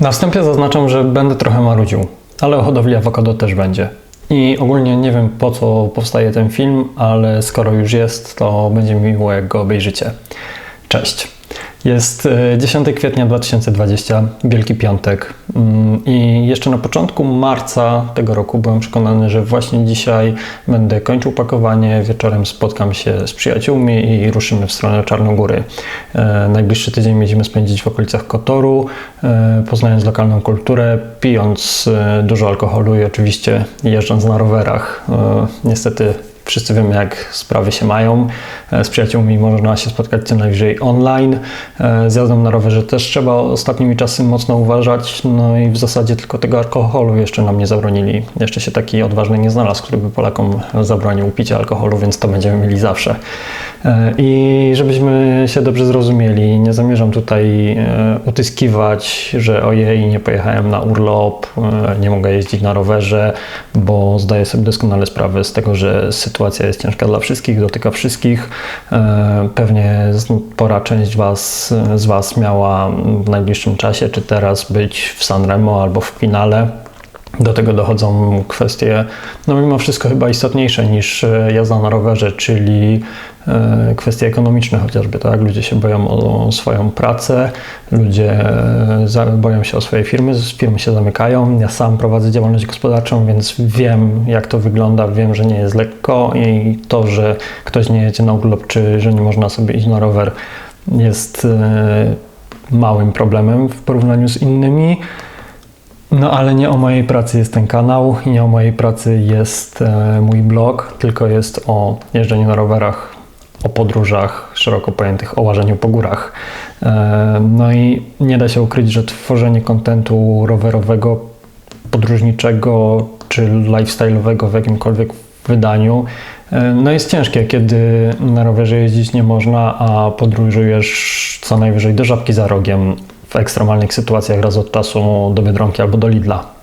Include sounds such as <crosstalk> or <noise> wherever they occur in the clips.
Na wstępie zaznaczam, że będę trochę marudził, ale o hodowli awokado też będzie. I ogólnie nie wiem po co powstaje ten film, ale skoro już jest, to będzie miło jak go obejrzycie. Cześć! Jest 10 e, kwietnia 2020, Wielki Piątek mm, i jeszcze na początku marca tego roku byłem przekonany, że właśnie dzisiaj będę kończył pakowanie, wieczorem spotkam się z przyjaciółmi i ruszymy w stronę Czarnogóry. E, najbliższy tydzień będziemy spędzić w okolicach Kotoru, e, poznając lokalną kulturę, pijąc dużo alkoholu i oczywiście jeżdżąc na rowerach. Niestety Wszyscy wiemy, jak sprawy się mają. E, z przyjaciółmi można się spotkać co najwyżej online. E, z jazdą na rowerze też trzeba ostatnimi czasy mocno uważać. No i w zasadzie tylko tego alkoholu jeszcze nam nie zabronili. Jeszcze się taki odważny nie znalazł, który by Polakom zabronił picia alkoholu, więc to będziemy mieli zawsze. E, I żebyśmy się dobrze zrozumieli, nie zamierzam tutaj utyskiwać, że ojej, nie pojechałem na urlop, nie mogę jeździć na rowerze, bo zdaję sobie doskonale sprawę z tego, że sytuacja jest ciężka dla wszystkich, dotyka wszystkich. E, pewnie spora część was, z Was miała w najbliższym czasie, czy teraz być w Sanremo albo w finale. Do tego dochodzą kwestie, no mimo wszystko chyba istotniejsze niż e, jazda na rowerze, czyli e, kwestie ekonomiczne chociażby, tak? Ludzie się boją o swoją pracę, ludzie e, boją się o swoje firmy, firmy się zamykają. Ja sam prowadzę działalność gospodarczą, więc wiem jak to wygląda, wiem, że nie jest lekko i to, że ktoś nie jedzie na urlop, czy że nie można sobie iść na rower jest małym problemem w porównaniu z innymi. No ale nie o mojej pracy jest ten kanał i nie o mojej pracy jest e, mój blog, tylko jest o jeżdżeniu na rowerach, o podróżach szeroko pojętych, o łażeniu po górach. E, no i nie da się ukryć, że tworzenie kontentu rowerowego, podróżniczego czy lifestyle'owego w jakimkolwiek wydaniu e, no jest ciężkie, kiedy na rowerze jeździć nie można, a podróżujesz co najwyżej do żabki za rogiem, w ekstremalnych sytuacjach raz od czasu do Biedronki albo do Lidla.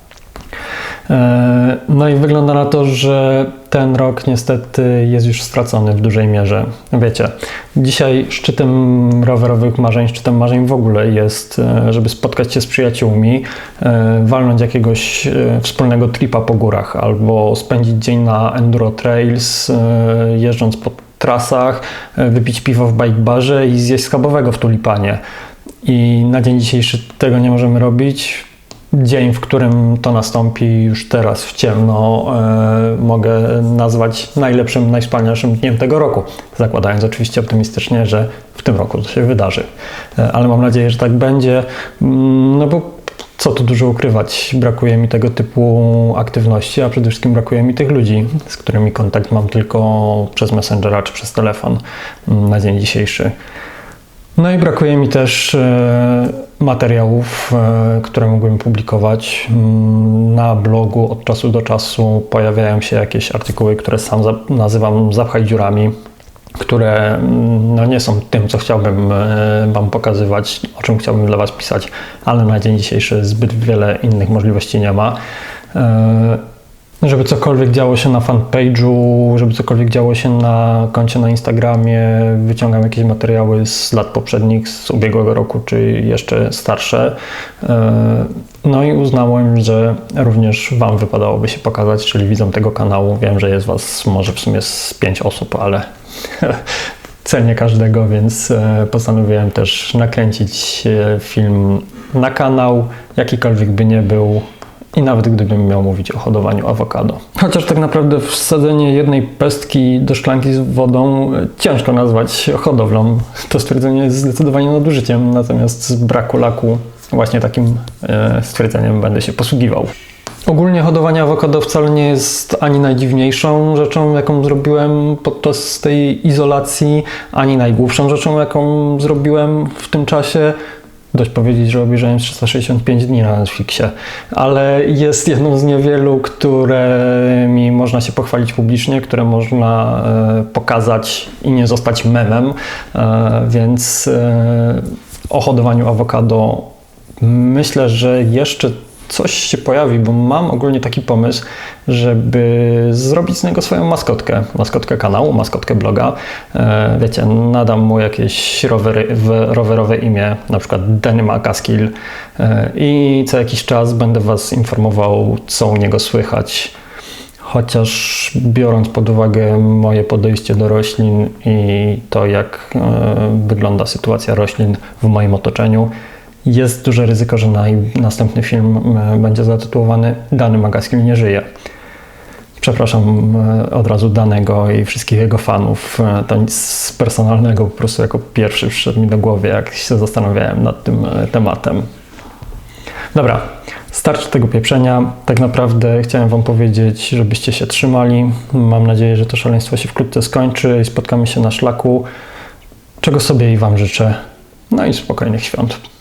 E, no i wygląda na to, że ten rok niestety jest już stracony w dużej mierze. Wiecie, dzisiaj szczytem rowerowych marzeń, szczytem marzeń w ogóle jest, e, żeby spotkać się z przyjaciółmi, e, walnąć jakiegoś wspólnego tripa po górach albo spędzić dzień na enduro trails, jeżdżąc po trasach, wypić piwo w bike barze i zjeść schabowego w tulipanie. I na dzień dzisiejszy tego nie możemy robić. Dzień, w którym to nastąpi, już teraz w ciemno, e, mogę nazwać najlepszym, najwspanialszym dniem tego roku. Zakładając oczywiście optymistycznie, że w tym roku to się wydarzy. E, ale mam nadzieję, że tak będzie, mm, no bo co tu dużo ukrywać, brakuje mi tego typu aktywności, a przede wszystkim brakuje mi tych ludzi, z którymi kontakt mam tylko przez Messengera czy przez telefon mm, na dzień dzisiejszy. No i brakuje mi też e, materiałów, e, które mógłbym publikować. Mm, na blogu od czasu do czasu pojawiają się jakieś artykuły, które sam nazywam zapchaj dziurami, które mm, no, nie są tym, co chciałbym e, Wam pokazywać, o czym chciałbym dla Was pisać, ale na dzień dzisiejszy zbyt wiele innych możliwości nie ma żeby cokolwiek działo się na fanpage'u, żeby cokolwiek działo się na koncie na Instagramie, wyciągam jakieś materiały z lat poprzednich, z ubiegłego roku, czy jeszcze starsze. E, no i uznałem, że również Wam wypadałoby się pokazać, czyli widzom tego kanału. Wiem, że jest Was może w sumie z pięć osób, ale <laughs> cenię każdego, więc e, postanowiłem też nakręcić e, film na kanał, jakikolwiek by nie był, i nawet gdybym miał mówić o hodowaniu awokado. Chociaż tak naprawdę wsadzenie jednej pestki do szklanki z wodą e, ciężko nazwać hodowlą. To stwierdzenie jest zdecydowanie nadużyciem, natomiast z braku laku właśnie takim e, stwierdzeniem będę się posługiwał. Ogólnie hodowanie awokado wcale nie jest ani najdziwniejszą rzeczą, jaką zrobiłem podczas tej izolacji, ani najgłupszą rzeczą, jaką zrobiłem w tym czasie dość powiedzieć, że obejrzałem 365 dni na Netflixie, ale jest jedną z niewielu, którymi można się pochwalić publicznie, które można e, pokazać i nie zostać memem, e, więc e, o hodowaniu awokado myślę, że jeszcze coś się pojawi, bo mam ogólnie taki pomysł, żeby zrobić z niego swoją maskotkę. Maskotkę kanału, maskotkę bloga. E, wiecie, nadam mu jakieś rowery, rowerowe imię, na przykład Denyma Kaskil e, i co jakiś czas będę Was informował, co u niego słychać. Chociaż biorąc pod uwagę moje podejście do roślin i to, jak e, wygląda sytuacja roślin w moim otoczeniu, jest duże ryzyko, że następny film e, będzie zatytułowany Dany Magaskil nie żyje. Przepraszam e, od razu danego i wszystkich jego fanów. E, To nic personalnego, po prostu jako pierwszy przyszedł mi do głowy, jak się zastanawiałem nad tym tematem. Dobra, starczy tego pieprzenia. Tak naprawdę chciałem Wam powiedzieć, żebyście się trzymali. Mam nadzieję, że to szaleństwo się wkrótce skończy i spotkamy się na szlaku, czego sobie i Wam życzę. No i spokojnych świąt.